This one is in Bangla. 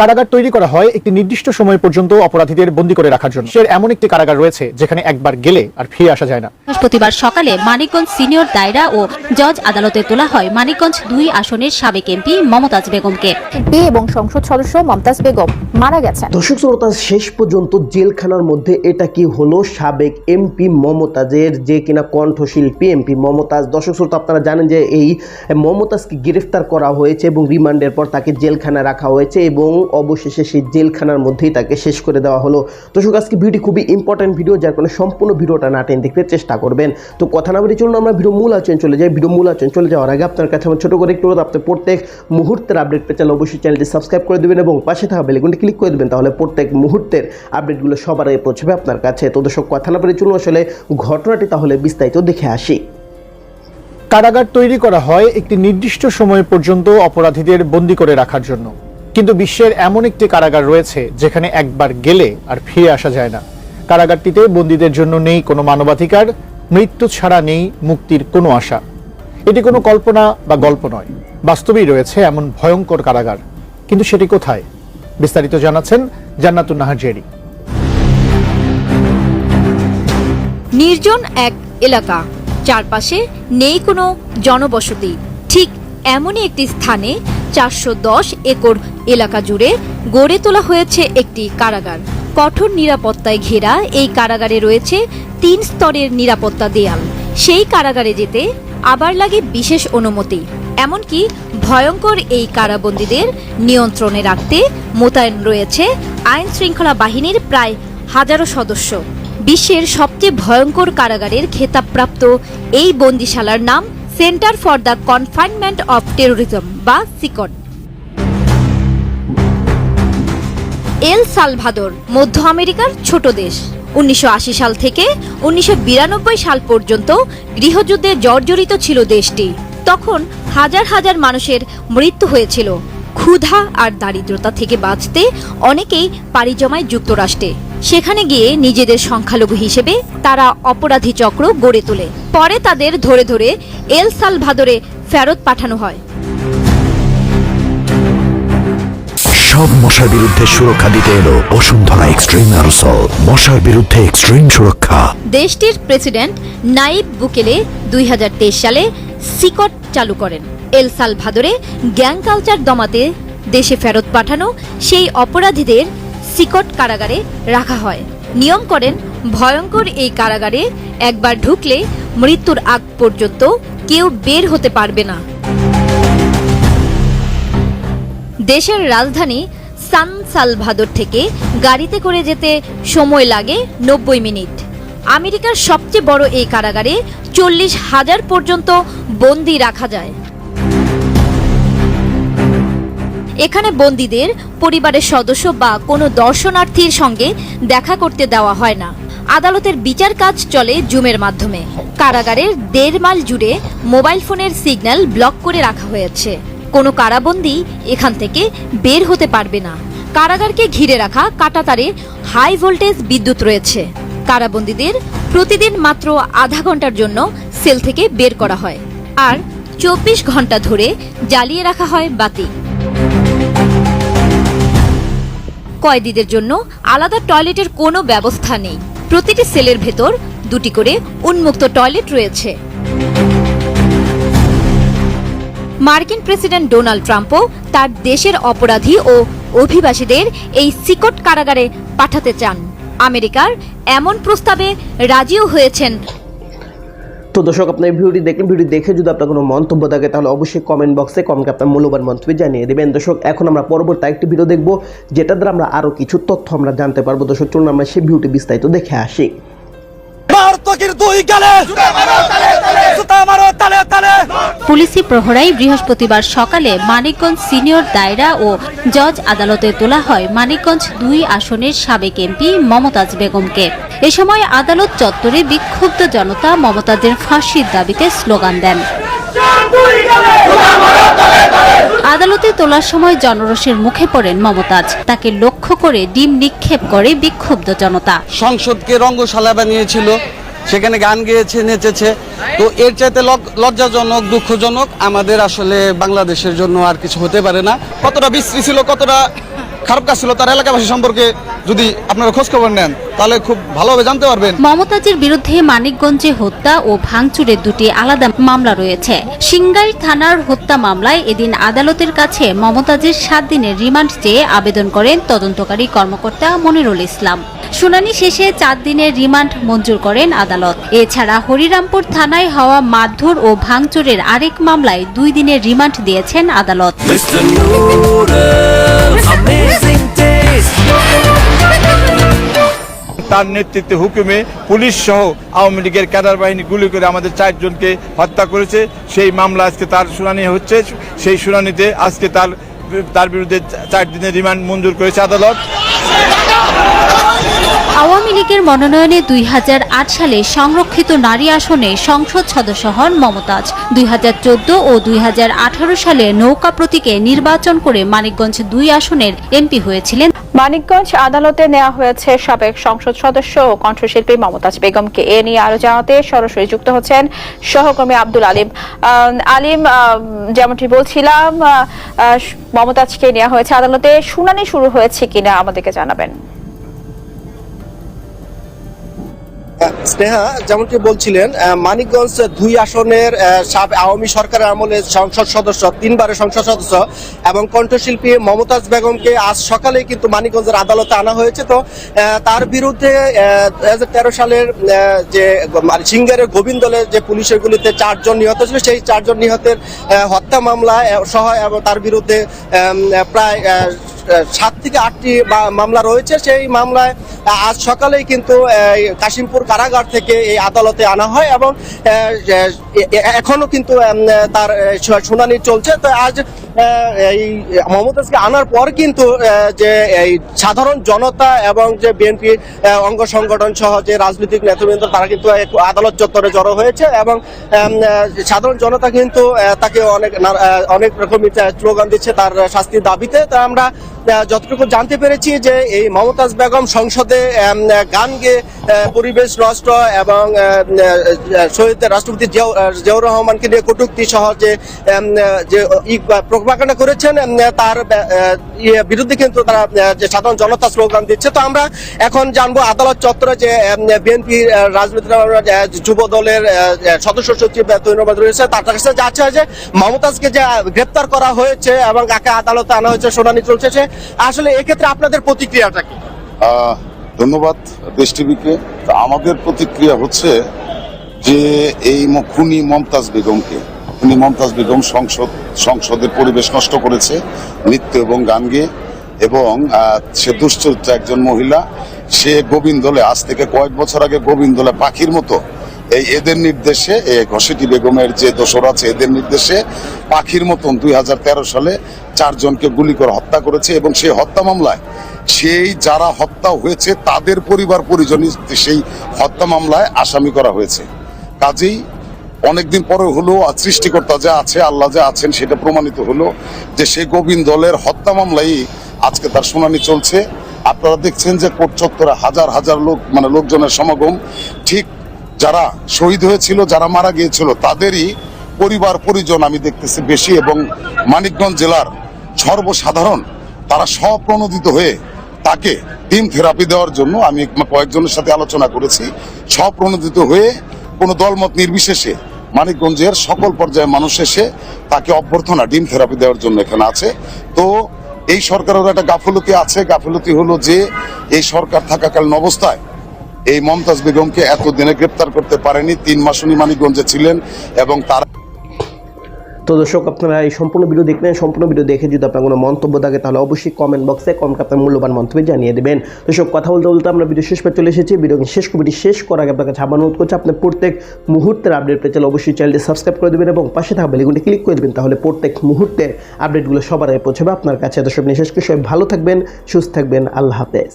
কারাগার তৈরি করা হয় একটি নির্দিষ্ট সময় পর্যন্ত অপরাধীদের বন্দী করে রাখার জন্য। এর এমন একটি কারাগার রয়েছে যেখানে একবার গেলে আর ফিরে আসা যায় না। বৃহস্পতিবার সকালে মানিকগঞ্জ সিনিয়র দায়রা ও জজ আদালতে তোলা হয় মানিকগঞ্জ দুই আসনের সাবেক এমপি মমতাজ বেগমকে। এমপি এবং সংসদ সদস্য মমতাজ বেগম মারা গেছেন। দর্শক শ্রোতা শেষ পর্যন্ত জেলখানার মধ্যে এটা কি হলো? সাবেক এমপি মমতাজের যে কিনা কণ্ঠশিল্পী এমপি মমতাজ। দর্শক শ্রোতা আপনারা জানেন যে এই মমতাজকে গ্রেফতার করা হয়েছে এবং রিমান্ডের পর তাকে জেলখানায় রাখা হয়েছে এবং অবশেষে সেই জেলখানার মধ্যেই তাকে শেষ করে দেওয়া হলো। দর্শক আজকে ভিডিও খুবই ইম্পর্টেন্ট ভিডিও যার কারণে সম্পূর্ণ ভিডিওটা না টেন দেখতে চেষ্টা করবেন। তো কথা না বলে চলুন আমরা ভিডিও মূল আচরণ চলে যাই। ভিডিও মূল আচরণ চলে যাওয়ার আগে আপনার কাছে আমার ছোটো করে একটু অনুরোধ, আপনি প্রত্যেক মুহূর্তের আপডেট পেতে চাইলে অবশ্যই চ্যানেলটি সাবস্ক্রাইব করে দেবেন এবং পাশে থাকা বেলেগুনটি ক্লিক করে দেবেন তাহলে প্রত্যেক মুহূর্তের আপডেটগুলো সবার আগে পৌঁছবে আপনার কাছে। তো দর্শক কথা না বলে চলুন আসলে ঘটনাটি তাহলে বিস্তারিত দেখে আসি। কারাগার তৈরি করা হয় একটি নির্দিষ্ট সময় পর্যন্ত অপরাধীদের বন্দী করে রাখার জন্য। কিন্তু বিশ্বের এমন একটি কারাগার রয়েছে যেখানে একবার গেলে আর ফিরে আসা যায় না। কারাগারটিতে বন্দীদের জন্য নেই কোনো মানবাধিকার, মৃত্যু ছাড়া নেই মুক্তির কোনো আশা। এটি কোনো কল্পনা বা গল্প নয়। বাস্তবেই রয়েছে এমন ভয়ঙ্কর কারাগার। কিন্তু সেটি কোথায়? বিস্তারিত জানাচ্ছেন জান্নাতুন নাহার জেরি নির্জন এক এলাকা। চারপাশে নেই কোনো জনবসতি। ঠিক এমনই একটি স্থানে চারশো দশ একর এলাকা জুড়ে গড়ে তোলা হয়েছে একটি কারাগার। কঠোর নিরাপত্তায় ঘেরা এই কারাগারে রয়েছে তিন স্তরের নিরাপত্তা দেয়াল। সেই কারাগারে যেতে আবার লাগে বিশেষ অনুমতি। এমনকি ভয়ঙ্কর এই কারাবন্দীদের নিয়ন্ত্রণে রাখতে মোতায়েন রয়েছে আইন শৃঙ্খলা বাহিনীর প্রায় হাজারো সদস্য। বিশ্বের সবচেয়ে ভয়ঙ্কর কারাগারের খেতাবপ্রাপ্ত এই বন্দিশালার নাম centre for the confinement of terrorism বা সিকট। এল সালভাদর মধ্য আমেরিকার ছোট দেশ। উনিশশো আশি সাল থেকে উনিশশো বিরানব্বই সাল পর্যন্ত গৃহযুদ্ধে জর্জরিত ছিল দেশটি। তখন হাজার হাজার মানুষের মৃত্যু হয়েছিল। ক্ষুধা আর দারিদ্রতা থেকে বাঁচতে অনেকেই পাড়ি জমায় যুক্তরাষ্ট্রে। সেখানে গিয়ে নিজেদের সংখ্যালঘু হিসেবে তারা অপরাধী চক্র গড়ে তোলে। পরে তাদের ধরে ধরে এল সালভাদরে ফেরত পাঠানো হয়। সব মশার বিরুদ্ধে সুরক্ষা দিতে এলো বসুন্ধরা এক্সট্রিম অ্যারোসল মশার বিরুদ্ধে এক্সট্রিম সুরক্ষা। দেশটির প্রেসিডেন্ট নাইব বুকেলে দুই হাজার তেইশ সালে সিকট চালু করেন। এল সালভাদরে গ্যাং কালচার দমাতে দেশে ফেরত পাঠানো সেই অপরাধীদের সিকট কারাগারে রাখা হয়। নিয়ম করেন, ভয়ঙ্কর এই কারাগারে একবার ঢুকলে মৃত্যুর আগ পর্যন্ত কেউ বের হতে পারবে না। দেশের রাজধানী সান সালভাদর থেকে গাড়িতে করে যেতে সময় লাগে নব্বই মিনিট। আমেরিকার সবচেয়ে বড় এই কারাগারে চল্লিশ হাজার পর্যন্ত বন্দি রাখা যায়। এখানে বন্দীদের পরিবারের সদস্য বা কোনো দর্শনার্থীর সঙ্গে দেখা করতে দেওয়া হয় না। আদালতের বিচার কাজ চলে জুমের মাধ্যমে। কারাগারের দেড় মাইল জুড়ে মোবাইল ফোনের সিগন্যাল ব্লক করে রাখা হয়েছে। কোনো কারাবন্দি এখান থেকে বের হতে পারবে না। কারাগারকে ঘিরে রাখা কাটাতারে হাই ভোল্টেজ বিদ্যুৎ রয়েছে। কারাবন্দীদের প্রতিদিন মাত্র আধা ঘণ্টার জন্য সেল থেকে বের করা হয়। আর চব্বিশ ঘণ্টা ধরে জ্বালিয়ে রাখা হয় বাতি। কয়েদিদের জন্য আলাদা টয়লেটের কোনো ব্যবস্থা নেই। প্রতিটি সেলের ভেতর দুটি করে উন্মুক্ত টয়লেট রয়েছে। মার্কিন প্রেসিডেন্ট ডোনাল্ড ট্রাম্পও তার দেশের অপরাধী ও অভিবাসীদের এই সিকট কারাগারে পাঠাতে চান। আমেরিকার এমন প্রস্তাবে রাজিও হয়েছেন। তো দর্শক, আপনার ভিডিওটি দেখলেন ভিডিও দেখে যদি আপনার কোনো মন্তব্য থাকে, তাহলে অবশ্যই কমেন্ট বক্সে কমকে আপনার মূল্যবান মন্তব্য জানিয়ে দেবেন। দর্শক, এখন আমরা পরবর্তী একটি ভিডিও দেখব যেটা দ্বারা আমরা আরও কিছু তথ্য আমরা জানতে পারব। দর্শক, চলুন আমরা সেই ভিডিওটি বিস্তারিত দেখে আসি। পুলিশি প্রহরাই বৃহস্পতিবার সকালে মানিকগঞ্জ সিনিয়র দায়রা ও জজ আদালতে তোলা হয় মানিকগঞ্জ দুই আসনের সাবেক এমপি মমতাজ বেগমকে। এ সময় আদালত চত্বরে বিক্ষুব্ধ জনতা মমতাজের ফাঁসির দাবিতে স্লোগান দেন। আদালতে তোলার সময় জনরোষের মুখে পড়েন মমতাজ। তাকে লক্ষ্য করে ডিম নিক্ষেপ করে বিক্ষুব্ধ জনতা। সংসদকে রঙ্গশালা বানিয়েছিল, সেখানে গান গেয়েছে, নেচেছে। তো এর চাইতে লজ্জাজনক, দুঃখজনক আমাদের আসলে বাংলাদেশের জন্য আর কিছু হতে পারে না। কতটা বিশ্রী ছিল, কতটা খারাপ কাজ ছিল, তার এলাকাবাসী সম্পর্কে যদি আপনারা খোঁজ খবর নেন, তাহলে খুব ভালোভাবে জানতে পারবেন। মমতাজের বিরুদ্ধে মানিকগঞ্জে হত্যা ও ভাঙচুরের দুটি আলাদা মামলা রয়েছে। সিংগাই থানার হত্যা মামলায় এদিন আদালতের কাছে মমতাজের সাত দিনের রিমান্ড চেয়ে আবেদন করেন তদন্তকারী কর্মকর্তা মনিরুল ইসলাম। শুনানি শেষে চার দিনের রিমান্ড মঞ্জুর করেন আদালত। এছাড়া হরিরামপুর থানায় হওয়া মারধর ও ভাঙচুরের আরেক মামলায় দুই দিনের রিমান্ড দিয়েছেন আদালত. তার নেতৃত্বে হুকুমে পুলিশ সহ আওয়ামী লীগের ক্যাডার বাহিনী গুলি করে আমাদের চারজনকে হত্যা করেছে। সেই মামলা আজকে তার শুনানি হচ্ছে। সেই শুনানিতে আজকে তার তার বিরুদ্ধে চার দিনের রিমান্ড মঞ্জুর করেছে আদালত। আওয়ামী লীগের মনোনয়নে দুই হাজার আট সালে সংরক্ষিত নারী আসনে সংসদ সদস্য হন মমতাজ। দুই হাজার চোদ্দ ও দুই হাজার আঠারো সালে নৌকা প্রতীকে নির্বাচন করে মানিকগঞ্জ দুই আসনের এমপি হয়েছিলেন। মানিকগঞ্জ আদালতে নেওয়া হয়েছে সাবেক সংসদ সদস্য ও কণ্ঠশিল্পী মমতাজ বেগমকে। এ নিয়ে আরও জানাতে সরাসরি যুক্ত হচ্ছেন সহকর্মী আব্দুল আলিম। আলিম যেমনটি বলছিলাম মমতাজকে নেওয়া হয়েছে আদালতে। শুনানি শুরু হয়েছে কিনা আমাদেরকে জানাবেন। স্নেহা, যেমনটি বলছিলেন মানিকগঞ্জ দুই আসনের আওয়ামী সরকারের আমলে সংসদ সদস্য, তিনবারের সংসদ সদস্য এবং কণ্ঠশিল্পী মমতাজ বেগমকে আজ সকালে কিন্তু মানিকগঞ্জের আদালতে আনা হয়েছে। তো তার বিরুদ্ধে তেরো সালের যে মানে সিঙ্গারের গোবিন্দলে যে পুলিশের গুলিতে চারজন নিহত ছিল। সেই চারজন নিহতের হত্যা মামলা সহ এবং তার বিরুদ্ধে প্রায় সাত থেকে আটটি মামলা রয়েছে। সেই মামলায় আজ সকালেই কিন্তু কাশিমপুর কারাগার থেকে এই আদালতে আনা হয় এবং এখনও কিন্তু তার শুনানি চলছে। তো আজ এই মমতাজকে আনার পর কিন্তু যে এই সাধারণ জনতা এবং যে বিএনপি অঙ্গ সংগঠন সহ যে রাজনৈতিক নেতৃবৃন্দ তারা কিন্তু আদালত চত্বরে জড়ো হয়েছে এবং সাধারণ জনতা কিন্তু তাকে অনেক অনেক রকমের স্লোগান দিচ্ছে তার শাস্তির দাবিতে। তা আমরা যতটুকু জানতে পেরেছি যে এই মমতাজ বেগম সংসদে গান গেয়ে পরিবেশ নষ্ট এবং শহীদ রাষ্ট্রপতি আহ, জিয়াউর রহমানকে নিয়ে কটূক্তি সহ যে যে করেছেন তার ইয়ে বিরুদ্ধে কিন্তু তারা যে সাধারণ জনতা স্লোগান দিচ্ছে। তো আমরা এখন জানব আদালত চত্বরে যে বিএনপি রাজনৈতিক আহ, যুব দলের সদস্য সচিব তৈনবাদ রয়েছে। তার কাছে যাচ্ছে যে মমতাজকে যে গ্রেপ্তার করা হয়েছে এবং কাকে আদালতে আনা হয়েছে শুনানি চলছে আসলে এক্ষেত্রে আপনাদের প্রতিক্রিয়াটা কি? ধন্যবাদ দেশ টিভিকে। আমাদের প্রতিক্রিয়া হচ্ছে যে এই খুনি মমতাজ বেগমকে, খুনি মমতাজ বেগম সংসদ, সংসদের পরিবেশ নষ্ট করেছে, নৃত্য এবং গান গেয়ে এবং সে দুশ্চরিত্র একজন মহিলা, সে গোবিন্দলে, আজ থেকে কয়েক বছর আগে গোবিন্দলে পাখির মতো, এই এদের নির্দেশে ঘসেটি বেগমের যে দোসর আছে, এদের নির্দেশে পাখির মতন দুই হাজার তেরো সালে চারজনকে গুলি করে হত্যা করেছে, এবং সেই হত্যা মামলায়, সেই যারা হত্যা হয়েছে, তাদের পরিবার পরিজন সেই হত্যা মামলায় আসামি করা হয়েছে। কাজেই অনেকদিন পরে হলো আর সৃষ্টিকর্তা যা আছে, আল্লাহ যা আছেন সেটা প্রমাণিত হলো যে সে গোবিন্দ দলের হত্যা মামলাই আজকে তার শুনানি চলছে। আপনারা দেখছেন যে কোর্ট চত্বরে হাজার হাজার লোক মানে লোকজনের সমাগম। ঠিক যারা শহীদ হয়েছিল, যারা মারা গিয়েছিল, তাদেরই পরিবার, পরিজন আমি দেখতেছি বেশি এবং মানিকগঞ্জ জেলার সর্বসাধারণ, তারা স্বপ্রণোদিত হয়ে তাকে টিম থেরাপি দেওয়ার জন্য আমি কয়েকজনের সাথে আলোচনা করেছি। স্বপ্রণোদিত হয়ে কোনো দলমত নির্বিশেষে মানিকগঞ্জের সকল পর্যায়ের মানুষ এসে তাকে অভ্যর্থনা ডিম থেরাপি দেওয়ার জন্য এখানে আছে। তো এই সরকারের একটা গাফলতি আছে। গাফলতি হলো যে এই সরকার থাকাকালীন অবস্থায় এই মমতাজ বেগমকে এতদিনে গ্রেপ্তার করতে পারেনি। তিন মাস উনি মানিকগঞ্জে ছিলেন এবং তার তো দর্শক, আপনারা এই সম্পূর্ণ ভিডিও দেখলেন সম্পূর্ণ ভিডিও দেখে যদি আপনার কোনো মন্তব্য থাকে, তাহলে অবশ্যই কমেন্ট বক্সে কমকে আপনার মূল্যবান মন্তব্য জানিয়ে দেবেন। দর্শক, কথা বলতে বলতে আমরা ভিডিও শেষ পেয়ে চলে এসেছি। ভিডিও শেষ কমিটি শেষ করার আগে আপনার কাছে আবার অনুরোধ করছি, আপনি প্রত্যেক মুহূর্তের আপডেট পেতে চাইলে অবশ্যই চ্যানেলটি সাবস্ক্রাইব করে দেবেন এবং পাশে থাকা বেলিগুলি ক্লিক করে দেবেন, তাহলে প্রত্যেক মুহূর্তের আপডেটগুলো সবার আগে পৌঁছাবে আপনার কাছে। দর্শক নিয়ে শেষ করে সবাই ভালো থাকবেন, সুস্থ থাকবেন, আল্লাহ হাফেজ।